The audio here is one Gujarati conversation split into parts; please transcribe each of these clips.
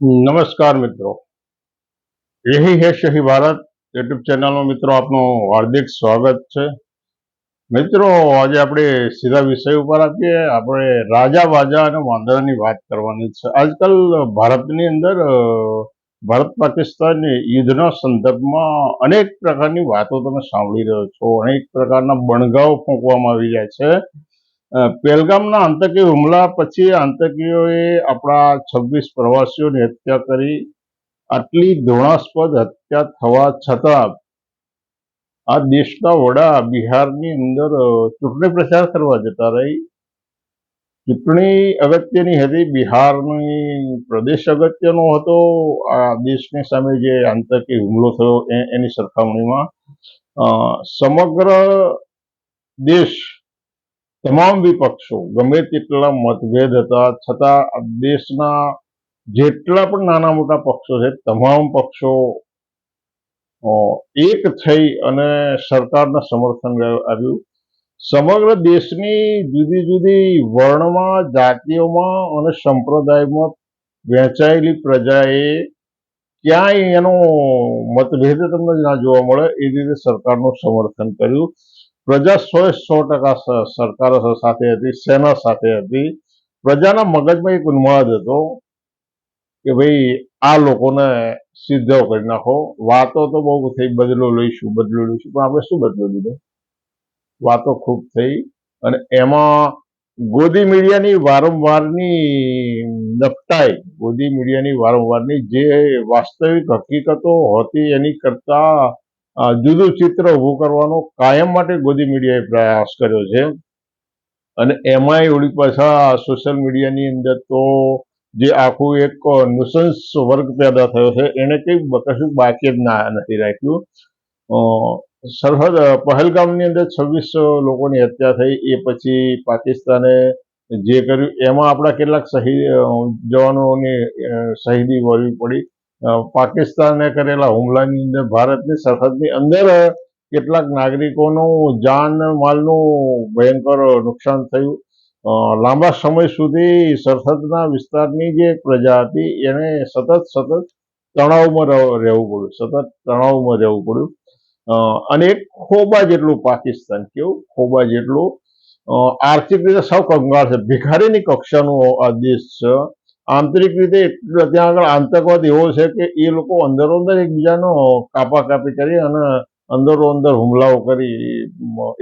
નમસ્કાર મિત્રો. એહી હે શહી ભારત યુટ્યુબ ચેનલમાં મિત્રો આપનું હાર્દિક સ્વાગત છે. મિત્રો, આજે આપણે સીધા વિષય ઉપર આપીએ આપણે રાજા વાજા અને વાંદરાની વાત કરવાની છે. આજકાલ ભારતની અંદર ભારત પાકિસ્તાન યુદ્ધના સંદર્ભમાં અનેક પ્રકારની વાતો તમે સાંભળી રહ્યો છો. અનેક પ્રકારના બણગાઓ ફૂંકવામાં આવી રહ્યા છે. પહેલગામના આતંકી હુમલા પછી આતંકીઓએ આપણા છવ્વીસ પ્રવાસીઓની હત્યા કરી, આટલી ઘૃણાસ્પદ હત્યા થવા છતાં આ દેશના વડા બિહારની અંદર ચૂંટણી પ્રચાર કરવા જતા રહી. ચૂંટણી અગત્યની હતી, બિહારની પ્રદેશ અગત્યનો હતો. આ દેશની સામે જે આતંકી હુમલો થયો એની સરખામણીમાં સમગ્ર દેશ તમામ વિપક્ષો, ગમે તેટલા મતભેદ હતા, છતાં દેશના જેટલા પણ નાના મોટા પક્ષો છે, તમામ પક્ષો એક થઈ અને સરકારના સમર્થન આવ્યું સમગ્ર દેશની જુદી જુદી વર્ણમાં, જાતિઓમાં અને સંપ્રદાયમાં વહેંચાયેલી પ્રજાએ ક્યાંય એનો મતભેદ તમને ના જોવા મળે, એ રીતે સરકારનું સમર્થન કર્યું. પ્રજા સો સો ટકા સરકાર સાથે હતી, સેના સાથે હતી. પ્રજાના મગજમાં એક ઉન્માદ હતો કે ભાઈ આ લોકોને સિદ્ધ કરી નાખો. વાતો તો બહુ થઈ, બદલો લઈશું બદલો લઈશું, પણ આપણે શું બદલો લીધો? વાતો ખૂબ થઈ અને એમાં ગોદી મીડિયાની વારંવારની નપટાઈ ગોદી મીડિયાની વારંવારની જે વાસ્તવિક હકીકતો હતી એની કરતા જુદું ચિત્ર ઊભું કરવાનો કાયમ માટે ગોદી મીડિયાએ પ્રયાસ કર્યો છે. અને એમાંય ઓળી પાછા સોશિયલ મીડિયાની અંદર તો જે આખું એક નુસન્સ વર્ગ પેદા થયો છે, એને કંઈ કશું બાકી જ ના, નથી રાખ્યું. સરહદ, પહેલગામની અંદર છવ્વીસ લોકોની હત્યા થઈ, એ પછી પાકિસ્તાને જે કર્યું, એમાં આપણા કેટલાક શહીદ જવાનોની શહીદી વળવી પડી. પાકિસ્તાને કરેલા હુમલાની અંદર ભારતની સરહદની અંદર કેટલાક નાગરિકોનું જાન માલનું ભયંકર નુકસાન થયું. લાંબા સમય સુધી સરહદના વિસ્તારની જે પ્રજા હતી એને સતત સતત તણાવમાં રહ- રહેવું પડ્યું, સતત તણાવમાં રહેવું પડ્યું. અને એક ખોબા જેટલું પાકિસ્તાન કેવું ખોબા જેટલું આર્થિક રીતે સૌ કંગાળ છે. ભિખારીની કક્ષાનો આ દેશ છે. આંતરિક રીતે ત્યાં આગળ આતંકવાદ એવો છે કે એ લોકો અંદરો અંદર એકબીજાનો કાપા કાપી કરી અને અંદરો અંદર હુમલાઓ કરી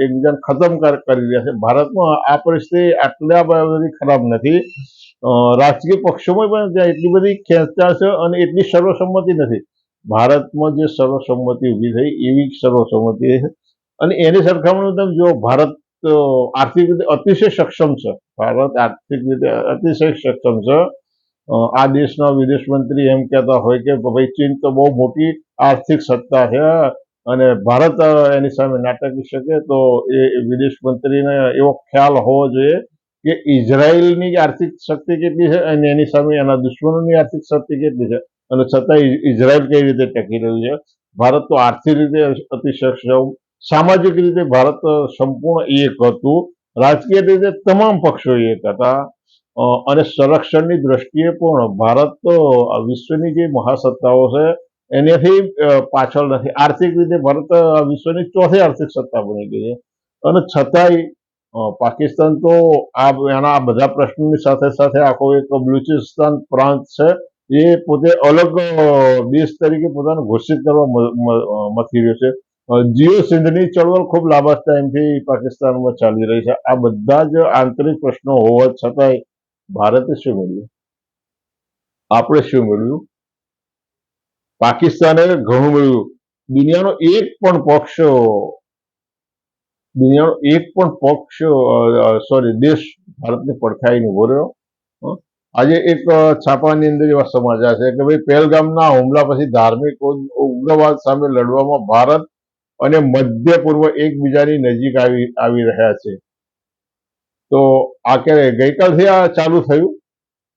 એકબીજાને ખતમ કરી રહ્યા છે. ભારતમાં આ પરિસ્થિતિ આટલા બધી ખરાબ નથી. રાજકીય પક્ષોમાં પણ ત્યાં એટલી બધી ખેંચતાણ છે અને એટલી સર્વસંમતિ નથી. ભારતમાં જે સર્વસંમતિ ઊભી થઈ એવી સર્વસંમતિ છે. અને એની સરખામણી તમે જો ભારત આર્થિક રીતે અતિશય સક્ષમ છે. ભારત આર્થિક રીતે અતિશય સક્ષમ છે. આ દેશના વિદેશ મંત્રી એમ કહેતા હોય કે ભાઈ ચીન તો બહુ મોટી આર્થિક સત્તા છે અને ભારત એની સામે નાટકી શકે તો એ વિદેશ મંત્રીને એવો ખ્યાલ હોવો જોઈએ કે ઇઝરાયલની આર્થિક શક્તિ કેટલી છે અને એની સામે એના દુશ્મનોની આર્થિક શક્તિ કેટલી છે. અને છતાં ઇઝરાયલ કઈ રીતે ટકી રહ્યું છે? ભારત તો આર્થિક રીતે અતિ સક્ષમ સામાજિક રીતે ભારત સંપૂર્ણ એક હતું. રાજકીય રીતે તમામ પક્ષો એક હતા. અને સંરક્ષણની દ્રષ્ટિએ પણ ભારત તો વિશ્વની જે મહાસત્તાઓ છે, એનાથી પાછળ નથી. આર્થિક રીતે ભારત વિશ્વની ચોથી આર્થિક સત્તા બની ગઈ છે. અને છતાંય પાકિસ્તાન તો આ એના બધા પ્રશ્નોની સાથે સાથે આખો એક બલુચિસ્તાન પ્રાંત છે, એ પોતે અલગ દેશ તરીકે પોતાને ઘોષિત કરવા મથી રહ્યો છે. જીઓ સિંધની ચળવળ ખૂબ લાંબા ટાઈમથી પાકિસ્તાનમાં ચાલી રહી છે. આ બધા જ આંતરિક પ્રશ્નો હોવા છતાંય ભારતે શું મળ્યું? આપણે શું મળ્યું? પાકિસ્તાને ઘણું મળ્યું. દુનિયાનો એક પણ પક્ષ, દુનિયાનો એક પણ પક્ષ સોરી દેશ ભારતની પડખાઈને ઊભો રહ્યો? આજે એક છાપાની અંદર એવા સમાચાર છે કે ભાઈ પહેલગામના હુમલા પછી ધાર્મિક ઉગ- ઉગ્રવાદ સામે લડવામાં ભારત અને મધ્ય પૂર્વ એકબીજાની નજીક આવી આવી રહ્યા છે. તો આ ક્યારે? ગઈકાલથી આ ચાલુ થયું.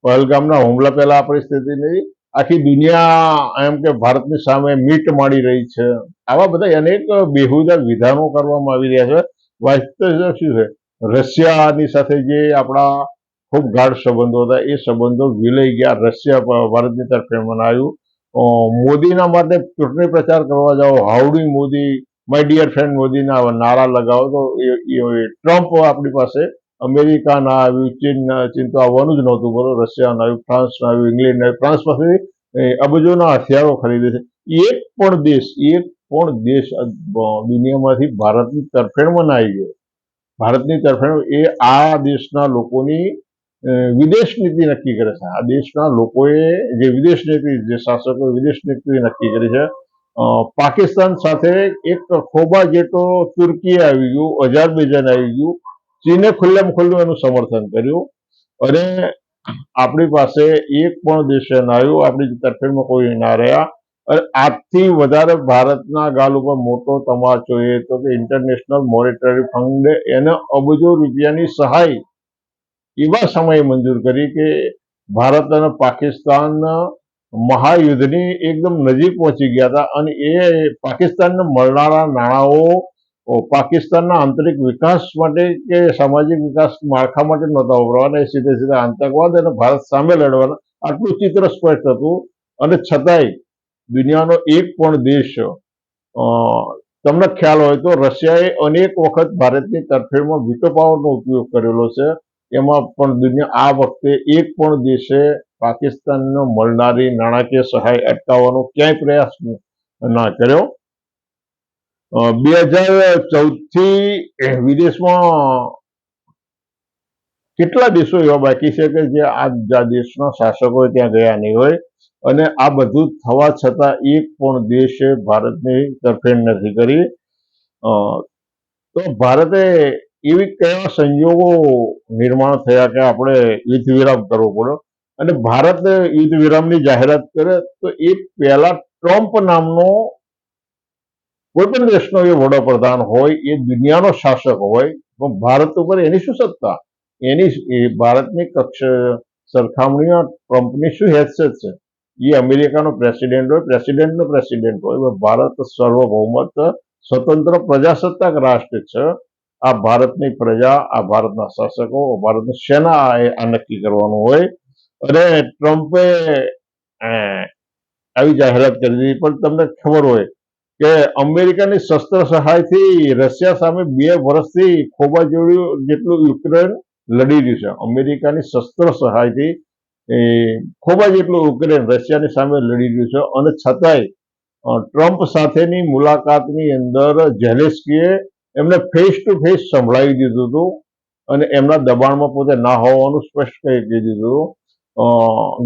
પહેલગામના હુમલા પહેલા આ નહીં આખી દુનિયા એમ કે ભારતની સામે મીટ માડી રહી છે. આવા બધા અનેક બેહુદા વિધાનો કરવામાં આવી રહ્યા છે. વાસ્તવ શું છે? રશિયાની સાથે જે આપણા ખૂબ ગાઢ સંબંધો હતા, એ સંબંધો વિલઈ ગયા. રશિયા ભારતની તરફે મનાયું. મોદીના માટે ચૂંટણી પ્રચાર કરવા જાઓ. Howdy Modi, my dear friend મોદીના નારા લગાવો તો એ, ટ્રમ્પ આપણી પાસે અમેરિકા ના આવ્યું ચીન ચીન તો આવવાનું જ નહોતું બોલો રશિયા આવ્યું ફ્રાન્સ આવ્યું ઇંગ્લેન્ડ આવ્યું. ફ્રાન્સ પાસે અબજોના હથિયારો ખરીદે છે. એક પણ દેશ, એક પણ દેશ દુનિયામાંથી ભારતની તરફેણમાં ના આવી ગયો. ભારતની તરફેણ એ આ દેશના લોકોની વિદેશ નીતિ નક્કી કરે છે. આ દેશના લોકોએ જે વિદેશ નીતિ, જે શાસકો વિદેશ નીતિ નક્કી કરી છે પાકિસ્તાન સાથે એક ખોબા જેટલો તુર્કી આવી ગયું, અઝરબૈજાન આવી ગયું ચીને ખુલ્લેમ ખુલ્લું એનું સમર્થન કર્યું અને આપણી પાસે એક પણ દેશે ન આવ્યું. આપણી તરફેણમાં કોઈ ના રહ્યા. અને આજથી વધારે ભારતના ગાલ ઉપર મોટો તમાચો એ તો કે ઇન્ટરનેશનલ મોનિટરી ફંડે એને અબજો રૂપિયાની સહાય એવા સમયે મંજૂર કરી કે ભારત અને પાકિસ્તાન મહાયુદ્ધની એકદમ નજીક પહોંચી ગયા હતા અને એ પાકિસ્તાનને મળનારા નાણાંઓ પાકિસ્તાનના આંતરિક વિકાસ માટે કે સામાજિક વિકાસ માળખા માટે નહોતા વપરાવાના એ સીધે સીધા આતંકવાદ અને ભારત સામે લડવાના આટલું ચિત્ર સ્પષ્ટ હતું. અને છતાંય દુનિયાનો એક પણ દેશ તમને ખ્યાલ હોય તો રશિયાએ અનેક વખત ભારતની તરફેણમાં વીટો પાવરનો ઉપયોગ કરેલો છે. એમાં પણ દુનિયા આ વખતે એક પણ દેશે પાકિસ્તાનને મળનારી નાણાકીય સહાય અટકાવવાનો ક્યાંય પ્રયાસ ના કર્યો. બે હજાર ચૌદથી વિદેશમાં કેટલા દેશો એવા બાકી છે કે જે આ દેશના શાસકો ત્યાં ગયા નહીં હોય? અને આ બધું થવા છતાં એક પણ દેશે ભારતની તરફેણ નથી કરી. તો ભારતે એવી કયા સંજોગો નિર્માણ થયા કે આપણે યુદ્ધ વિરામ કરવો પડ્યો અને ભારત યુદ્ધ વિરામની જાહેરાત કરે તો એ પહેલા ટ્રમ્પ નામનો કોઈ પણ દેશનો એ વડાપ્રધાન હોય, એ દુનિયાનો શાસક હોય પણ ભારત ઉપર એની શું સત્તા? એની ભારતની કક્ષ સરખામણીમાં ટ્રમ્પની શું હેસિયત છે? એ અમેરિકાનો પ્રેસિડેન્ટ હોય, પ્રેસિડેન્ટનો પ્રેસિડેન્ટ હોય ભારત સર્વભૌમત સ્વતંત્ર પ્રજાસત્તાક રાષ્ટ્ર છે. આ ભારતની પ્રજા, આ ભારતના શાસકો ભારતની સેના આ નક્કી કરવાનું હોય. અને ટ્રમ્પે આવી જાહેરાત કરી દીધી, પણ તમને ખબર હોય કે અમેરિકાની શસ્ત્ર સહાયથી રશિયા સામે બે વર્ષથી ખોબા જોડ્યું જેટલું યુક્રેન લડી રહ્યું છે. અમેરિકાની શસ્ત્ર સહાયથી, એ ખોબા જેટલું યુક્રેન રશિયાની સામે લડી રહ્યું છે. અને છતાંય ટ્રમ્પ સાથેની મુલાકાતની અંદર ઝેલેસ્કીએ એમને ફેસ ટુ ફેસ સંભળાવી દીધું હતું અને એમના દબાણમાં પોતે ના હોવાનું સ્પષ્ટ કહી દીધું હતું.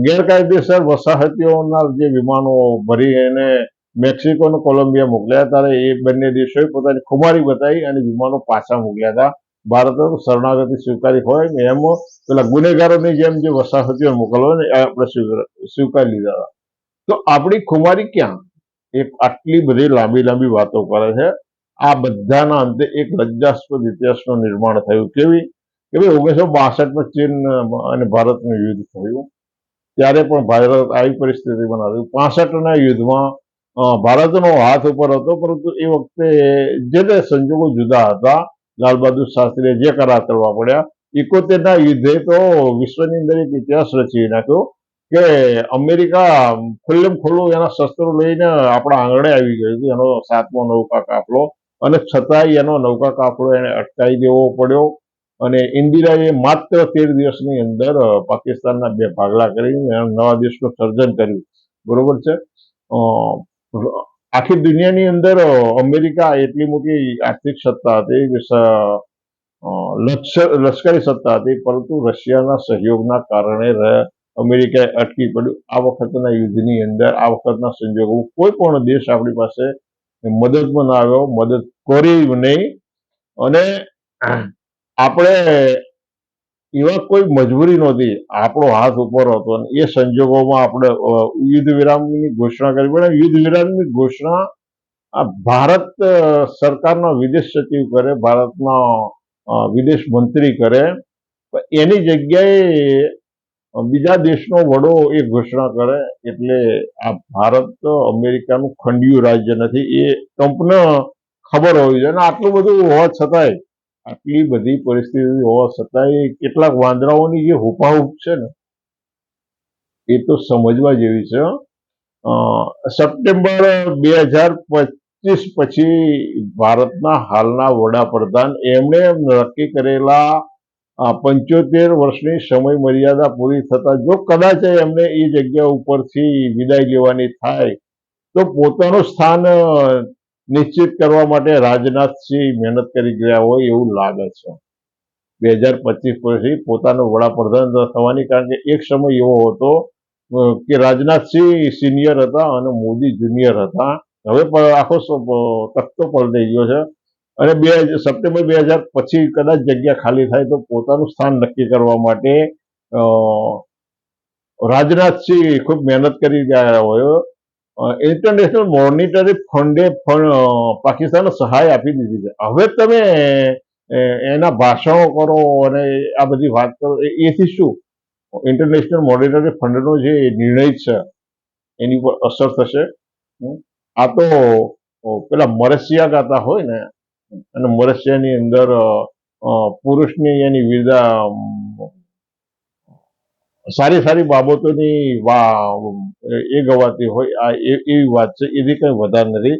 ગેરકાયદેસર વસાહતીઓના જે વિમાનો ભરી એને મેક્સિકો અને કોલંબિયા મોકલ્યા ત્યારે એ બંને દેશોએ પોતાની ખુમારી બતાવી અને વિમાનો પાછા મોકલ્યા હતા. ભારત શરણાગતિ સ્વીકારી હોય ને એમ પેલા ગુનેગારોની જેમ જે વસાહતીઓ મોકલવા ને આપણે સ્વીકારી લીધા હતા. તો આપણી ખુમારી ક્યાં? એ આટલી બધી લાંબી લાંબી વાતો કરે છે. આ બધાના અંતે એક લજ્જાસ્પદ ઇતિહાસનું નિર્માણ થયું. કેવી? કે ભાઈ ઓગણીસો બાસઠમાં ચીન અને ભારતનું યુદ્ધ થયું. ત્યારે પણ ભારત આવી પરિસ્થિતિ બનાવી પાસઠના યુદ્ધમાં ભારતનો હાથ ઉપર હતો, પરંતુ એ વખતે જે તે સંજોગો જુદા હતા, લાલ બહાદુર શાસ્ત્રીએ જે કરાર કરવા પડ્યા ઇકોતેરના યુદ્ધે તો વિશ્વની અંદર એક ઇતિહાસ રચી નાખ્યો કે અમેરિકા ખુલ્લેમ ખુલ્લું એના શસ્ત્રો લઈને આપણા આંગણે આવી ગયું હતું, એનો સાતમો નૌકા કાફલો, અને છતાંય એનો નૌકા કાફલો એને અટકાવી દેવો પડ્યો, અને ઇન્દિરાએ માત્ર તેર દિવસની અંદર પાકિસ્તાનના બે ભાગલા કરીને નવા દેશનું સર્જન કર્યું. બરોબર છે? આખી દુનિયાની અંદર અમેરિકા એટલી મોટી આર્થિક સત્તા હતી લશ્કર સત્તા હતી, પરંતુ રશિયાના સહયોગના કારણે અમેરિકાએ અટકી પડ્યું. આ વખતના યુદ્ધની અંદર, આ વખતના સંજોગો કોઈ પણ દેશ આપણી પાસે મદદમાં ના આવ્યો, મદદ કરી નહીં. અને આપણે એવા કોઈ મજબૂરી નહોતી. આપણો હાથ ઉપર હતો એ સંજોગોમાં આપણે યુદ્ધ વિરામની ઘોષણા કરી. પણ યુદ્ધ વિરામની ઘોષણા આ ભારત સરકારનો વિદેશ સચિવ કરે, ભારતના વિદેશ મંત્રી કરે એની જગ્યાએ બીજા દેશનો વડો એ ઘોષણા કરે એટલે આ ભારત અમેરિકાનું ખંડિયું રાજ્ય નથી. એ ટ્રમ્પને ખબર હોવી જોઈએ. અને આટલું બધું હોવા છતાંય આટલી બધી પરિસ્થિતિ હોવા છતાંય કેટલાક વાંદરાઓની જે હુપાહુપ છે ને, એ તો સમજવા જેવી છે. સપ્ટેમ્બર બે હજાર પચીસ પછી ભારતના હાલના વડાપ્રધાન એમણે નક્કી કરેલા પંચોતેર વર્ષની સમય મર્યાદા પૂરી થતા જો કદાચ એમને એ જગ્યા ઉપરથી વિદાય લેવાની થાય, તો પોતાનું સ્થાન નિશ્ચિત કરવા માટે રાજનાથસિંહ મહેનત કરી ગયા હોય એવું લાગે છે. બે હજાર પચીસ પછી પોતાનો વડાપ્રધાન થવાની કારણ કે એક સમય એવો હતો કે રાજનાથસિંહ સિનિયર હતા અને મોદી જુનિયર હતા. હવે પણ આખો તખતો પલટાઈ ગયો છે. અને બે સપ્ટેમ્બર બે હજાર પછી કદાચ જગ્યા ખાલી થાય તો પોતાનું સ્થાન નક્કી કરવા માટે રાજનાથસિંહ ખૂબ મહેનત કરી ગયા હોય. ઇન્ટરનેશનલ મોનિટરી ફંડે પાકિસ્તાનને સહાય આપી દીધી છે. હવે તમે એના ભાષણો કરો અને આ બધી વાત કરો એથી શું? ઇન્ટરનેશનલ મોનિટરી ફંડનો જે નિર્ણય છે એની પર અસર થશે. આ તો પેલા મરસિયા ગાતા હોય ને અને મરસિયાની અંદર પુરુષની એની અમ, સારી સારી બાબતોની એ ગવાતી હોય, આ એવી વાત છે, એવી કંઈ વધારે નથી.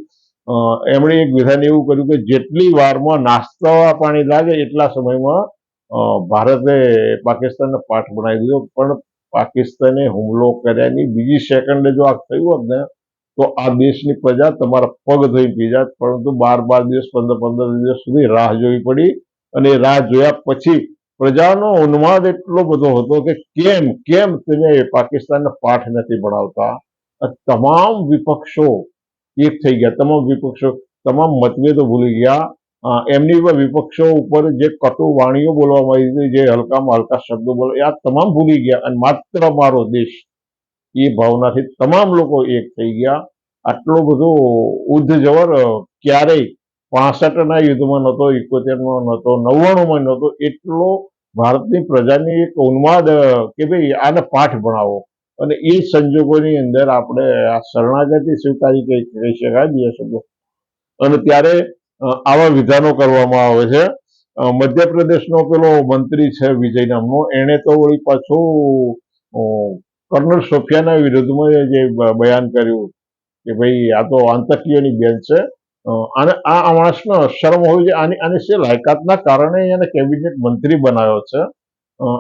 એમણે એક વિધાન એવું કર્યું કે જેટલી વારમાં નાસ્તા પાણી લાગે એટલા સમયમાં ભારતે પાકિસ્તાનને પાઠ બનાવી દીધો. પણ પાકિસ્તાને હુમલો કર્યાની બીજી સેકન્ડે જો આ થયું હોત ને, તો આ દેશની પ્રજા તમારા પગ થઈ પી જાત. પરંતુ બાર બાર દિવસ, પંદર પંદર દિવસ સુધી રાહ જોવી પડી અને રાહ જોયા પછી પ્રજાનો ઉન્માદ એટલો બધો હતો કે કેમ કેમ તેને પાકિસ્તાનને પાઠ નથી ભણાવતા? તમામ વિપક્ષો એક થઈ ગયા. તમામ વિપક્ષો, તમામ મતભેદો ભૂલી ગયા. એમની વિપક્ષો ઉપર જે કટુ વાણીઓ બોલવામાં આવી જે હલકામાં હલકા શબ્દો બોલ આ તમામ ભૂલી ગયા. અને માત્ર મારો દેશ એ ભાવનાથી તમામ લોકો એક થઈ ગયા. આટલો બધો ઉદ્ધ જવર ક્યારેય પાસઠના યુદ્ધમાં નહોતો ઇકોતેરમાં નહોતો, નવ્વાણુંમાં નહોતો, એટલો ભારતની પ્રજાની એક ઉન્માદ, કે ભાઈ આને પાઠ ભણાવો. અને એ સંજોગોની અંદર આપણે આ શરણાગતિ સ્વીકારી કહી શકાય બીજા શબ્દો. અને ત્યારે આવા વિધાનો કરવામાં આવે છે. મધ્યપ્રદેશનો પેલો મંત્રી છે વિજય નામનો, એણે તો વળી પાછું કર્નલ સોફિયાના વિરુદ્ધમાં જે બયાન કર્યું કે ભાઈ આ તો આતંકીઓની બેન છે. અને આ માણસનો શરમ હોવી જોઈએ. આની આની છે લાયકાતના કારણે એને કેબિનેટ મંત્રી બનાવ્યો છે.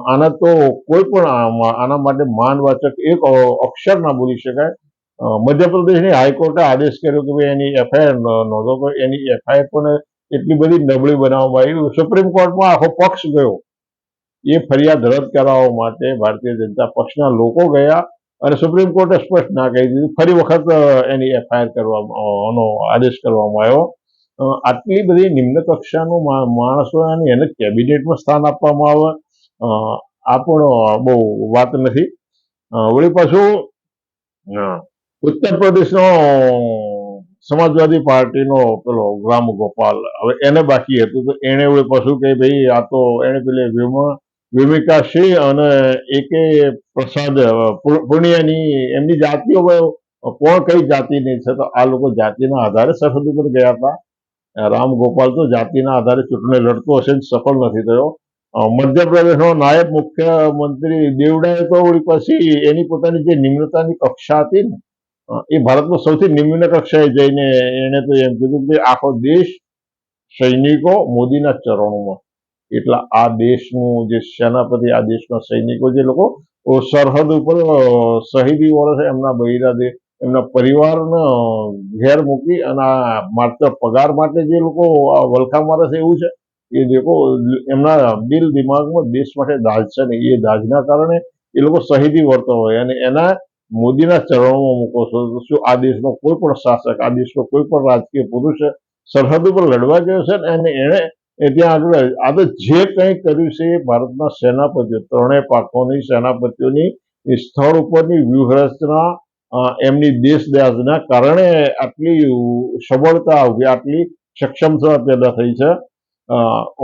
આના તો કોઈ પણ આના માટે માનવાચક એક અક્ષર ના બોલી શકાય. મધ્યપ્રદેશની હાઈકોર્ટે આદેશ કર્યો કે ભાઈ એની એફઆઈઆર નોંધો તો એની એફઆઈઆર પણ એટલી બધી નબળી બનાવવામાં આવી. સુપ્રીમ કોર્ટમાં આખો પક્ષ ગયો. એ ફરિયાદ રદ કરાવવા માટે ભારતીય જનતા પક્ષના લોકો ગયા. અને સુપ્રીમ કોર્ટે સ્પષ્ટ ના કહી દીધું. ફરી વખત એની એફઆઈઆર કરવામાં નો આદેશ કરવામાં આવ્યો. આટલી બધી નિમ્ન કક્ષાનો માણસો અને એને કેબિનેટમાં સ્થાન આપવામાં આવે. આ પણ બહુ વાત નથી. વળી પાછું ઉત્તર પ્રદેશનો સમાજવાદી પાર્ટીનો પેલો રામ ગોપાલ. હવે એને બાકી હતું તો એને વળી પાછું કે ભાઈ આ તો એને પેલી વિમા વિમિકા સિંહ અને એકે પ્રસાદ અ, પૂર્ણિયાની એમની જાતિઓ કોણ કઈ જાતિની છે? તો આ લોકો જાતિના આધારે સરહદ ઉપર ગયા હતા. રામ ગોપાલ તો જાતિના આધારે ચૂંટણી લડતો હશે સફળ નથી થયો. મધ્યપ્રદેશનો નાયબ મુખ્યમંત્રી દેવડાએ તો પછી એની પોતાની જે નિમ્નતાની કક્ષા હતી ને એ ભારતનો સૌથી નિમ્ન કક્ષાએ જઈને એણે તો એમ કીધું કે આખો દેશ સૈનિકો મોદીના ચરણોમાં એટલે આ દેશનું જે સેનાપતિ, આ દેશના સૈનિકો જે લોકો સરહદ ઉપર શહીદી વળે છે, એમના બૈરાદે એમના પરિવારને ઘેર મૂકી અને માત્ર પગાર માટે જે લોકો વલખા મારે છે એવું છે, એ લોકો એમના દિલ દિમાગમાં દેશ માટે દાજ છે ને એ દાજના કારણે એ લોકો શહીદી વળતો હોય અને એના મોદીના ચરણોમાં મૂકો છો. શું આ દેશનો કોઈ પણ શાસક, આ દેશનો કોઈ પણ રાજકીય પુરુષ સરહદ ઉપર લડવા ગયો છે ને અને એણે એ ત્યાં આગળ આ તો જે કંઈ કર્યું છે એ ભારતના સેનાપતિઓ, ત્રણેય પાકોની સેનાપતિઓની સ્થળ ઉપરની વ્યૂહરચના એમની એમની દેશદાઝના કારણે આટલી સબળતા આવી આટલી સક્ષમતા પેદા થઈ છે.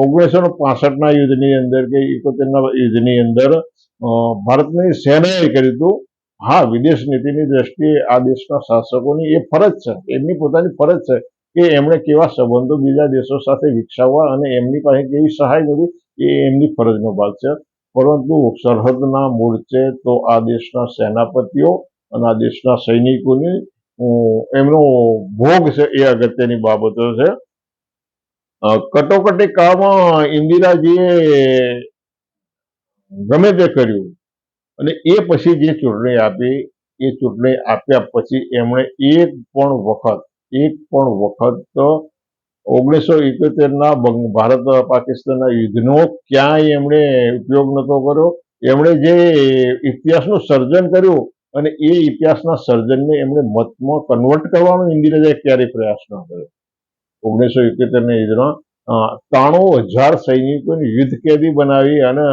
ઓગણીસો ને પાસઠના યુદ્ધની અંદર કે એકોતેરના યુદ્ધની અંદર ભારતની સેનાએ કર્યું હતું. હા, વિદેશ નીતિની દ્રષ્ટિએ આ દેશના શાસકોની એ ફરજ છે. એમની પોતાની ફરજ છે. કે એમણે કેવા સંબંધો બીજા દેશો સાથે વિકસાવવા અને એમની પાસે કેવી સહાય મળી, એ એમની ફરજનો ભાગ છે. પરંતુ સરહદના મોરચે તો આ દેશના સેનાપતિઓ અને આ દેશના સૈનિકોની એમનો ભોગ છે એ અગત્યની બાબતો છે. કટોકટી કાળમાં ઇન્દિરાજીએ ગમે તે કર્યું અને એ પછી જે ચૂંટણી આપી, એ ચૂંટણી આપ્યા પછી એમણે એક પણ વખત એક પણ વખત ઓગણીસો ઇકોતેરના ભારત પાકિસ્તાનના યુદ્ધનો ક્યાંય એમણે ઉપયોગ નતો કર્યો. એમણે જે ઇતિહાસનું સર્જન કર્યું અને એ ઇતિહાસના સર્જનને એમણે મતમાં કન્વર્ટ કરવાનો ઇન્દિરાજાએ ક્યારેય પ્રયાસ ન કર્યો? ઓગણીસો ઇકોતેરના યુદ્ધમાં ત્રાણું હજાર સૈનિકોને યુદ્ધ કેદી બનાવી અને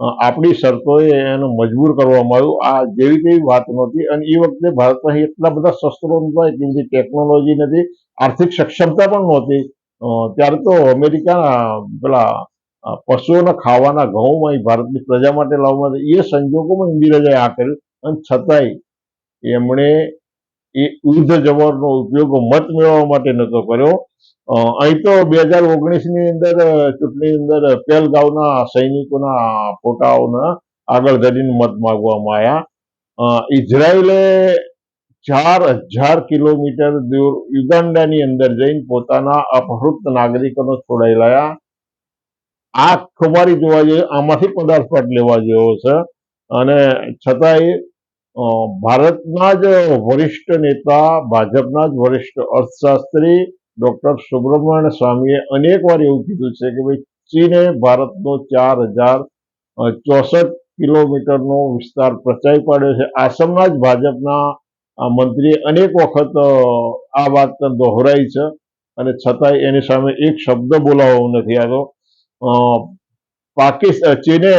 આપણી શરતોએ એને મજબૂર કરવામાં આવ્યું. આ જેવી તેવી વાત નહોતી અને એ વખતે ભારત પાસે એટલા બધા શસ્ત્રો નહોતા એટલી બધી ટેકનોલોજી નથી, આર્થિક સક્ષમતા પણ નહોતી. ત્યારે તો અમેરિકાના પેલા પશુઓના ખાવાના ઘઉંમાં ભારતની પ્રજા માટે આવ્યા. એ સંજોગોમાં ઇન્દિરાજાએ આ કર્યું. અને છતાંય એમણે એ યુદ્ધ જવારનો ઉપયોગ મત મેળવવા માટે નતો કર્યો. અહીં તો બે હજાર ઓગણીસની અંદર ચૂંટણી અંદર પહેલગાંવના સૈનિકોના ફોટાઓના આગળ ધરીને મત માંગવામાં આવ્યા. ઇઝરાયલે ચાર હજાર કિલોમીટર દૂર યુગાન્ડાની અંદર જઈને પોતાના અપહૃત નાગરિકોનો છોડાઈ લાયા. આ ખુમારી જોવા જોઈએ આમાંથી પદાર્થ લેવા જેવો છે. અને છતાંય ભારતના જ વરિષ્ઠ નેતા, ભાજપના જ વરિષ્ઠ અર્થશાસ્ત્રી ડોક્ટર સુબ્રમણ્ય સ્વામીએ અનેક વાર એવું કીધું છે કે ભાઈ, ચીને ભારતનો ચાર હજાર ચોસઠ કિલોમીટરનો વિસ્તાર પ્રચાઈ પાડ્યો છે. આસામના જ ભાજપના મંત્રીએ અનેક વખત આ વાત દોહરાઈ છે અને છતાંય એની સામે એક શબ્દ બોલાવવો નથી આવ્યો. પાકિસ્તાન ચીને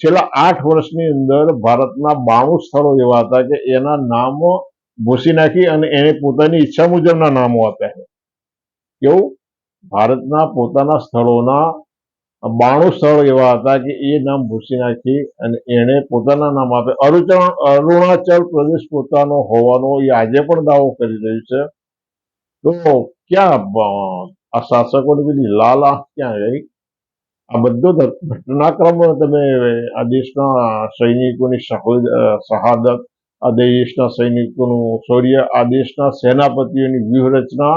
છેલ્લા આઠ વર્ષની અંદર ભારતના બાણું સ્થળો એવા હતા કે એના નામો ભૂસી નાખી અને એને પોતાની ઈચ્છા મુજબના નામો આપ્યા છે. કેવું? ભારતના પોતાના સ્થળોના બાણું સ્થળ એવા હતા કે એ નામ ભૂસી નાખી અને એણે પોતાના નામ આપે અરુચણ અરુણાચલ પ્રદેશ પોતાનો હોવાનો એ આજે પણ દાવો કરી રહ્યું છે. તો ક્યાં આ શાસકોની બધી લાલ ક્યાં રહી? આ બધો ઘટનાક્રમમાં ઘટનાક્રમ તમે, આ દેશના સૈનિકોની શહાદત, આ દેશના સૈનિકોનું શૌર્ય, આ દેશના સેનાપતિઓની વ્યૂહરચના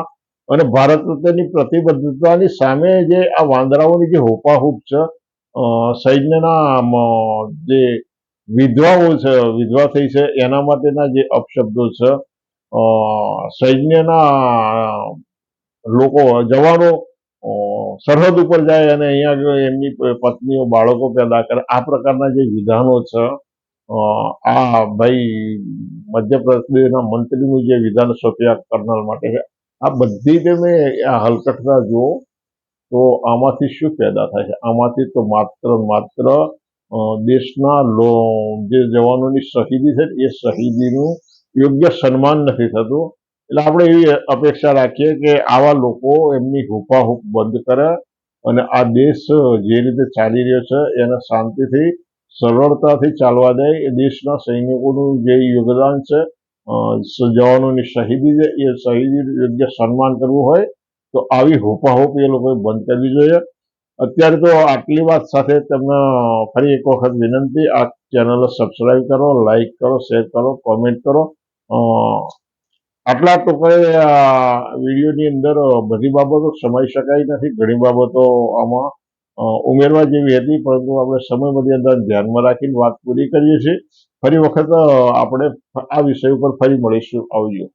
અને ભારત તેની પ્રતિબદ્ધતાની સામે જે આ વાંદરાઓની જે હોપાહૂપ છે સૈન્યના જે વિધવાઓ છે, વિધવા થઈ છે, એના માટેના જે અપશબ્દો છે સૈન્યના લોકો, જવાનો સરહદ ઉપર જાય અને અહીંયા એમની પત્નીઓ, બાળકો પેદા કરે. આ પ્રકારના જે વિધાનો છે આ ભાઈ મધ્યપ્રદેશના મંત્રીનું જે વિધાન સોંપ્યા કર્નલ માટે છે આ બધી તમે આ હલકટતા જુઓ, તો આમાંથી શું પેદા થાય છે? આમાંથી તો માત્ર માત્ર દેશના લો, જે જવાનોની શહીદી છે, એ શહીદીનું યોગ્ય સન્માન નથી થતું. એટલે આપણે એવી અપેક્ષા રાખીએ કે આવા લોકો એમની હુપાહુપ બંધ કરે અને આ દેશ જે રીતે ચાલી રહ્યો છે એને શાંતિથી સરળતાથી ચાલવા દે. એ દેશના સૈનિકોનું જે યોગદાન છે જવાનોની શહીદી છે એ શહીદી યોગ્ય સન્માન કરવું હોય તો આવી હુપાહુપ એ લોકોએ બંધ કરવી જોઈએ. અત્યારે તો આટલી વાત સાથે તમને ફરી એક વખત વિનંતી આ ચેનલ સબસ્ક્રાઈબ કરો લાઈક કરો શેર કરો કોમેન્ટ કરો. અ, આટલા ટૂંકા વિડીયોની અંદર બધી બાબતો સમાઈ શકાય નથી. ઘણી બાબતો આમાં ઉમેરવા જેવી હતી, પરંતુ આપણે સમય મર્યાદા ધ્યાનમાં રાખીને વાત પૂરી કરીએ છીએ. ફરી વખત આપણે આ વિષય ઉપર ફરી મળીશું આવજો.